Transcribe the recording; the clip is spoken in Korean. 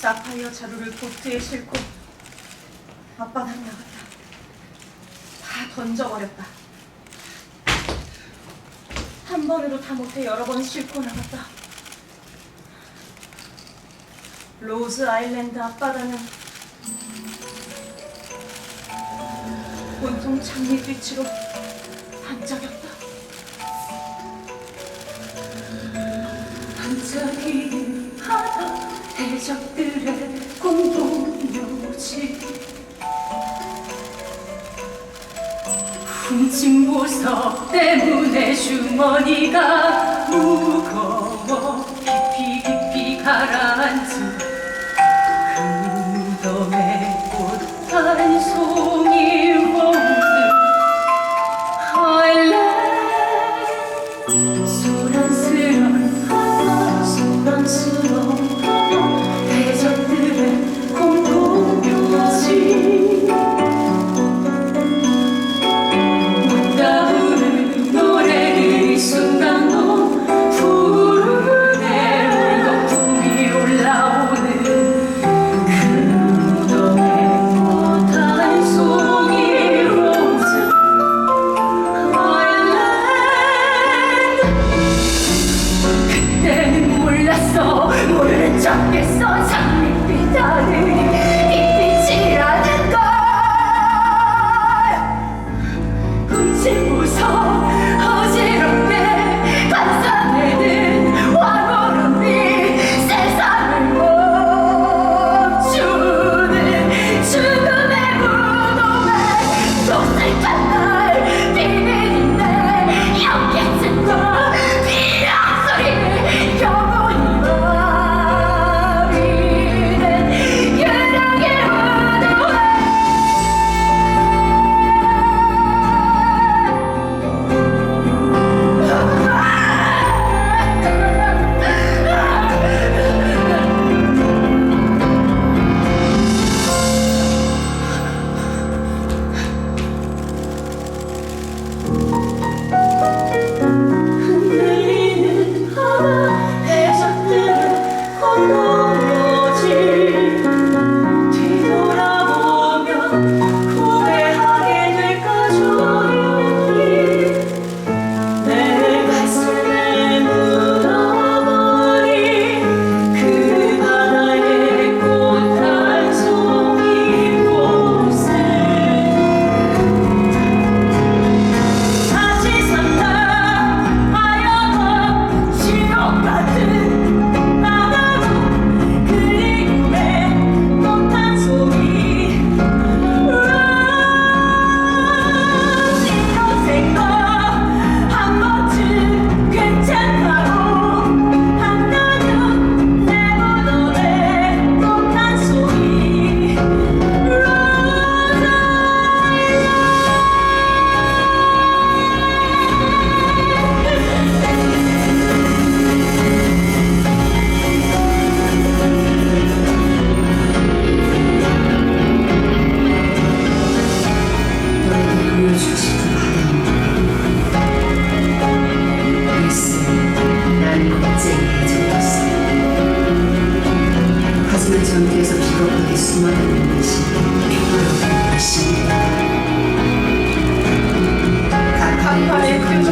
사파이어 자루를 보트에 싣고 앞바닥 나갔다. 다 던져버렸다. 한 번으로 다 못해 여러 번 싣고 나갔다. 로즈 아일랜드 앞바다는 온통 장밋빛으로 반짝였다. 반짝이 하다 대적들의 공동 묘지. 훔친 보석 때문에 주머니가 무거워 깊이 깊이 so, so 전기에서 비겁하게 숨어가는 듯이 평화롭게 마십니다. 가파리 발에 큰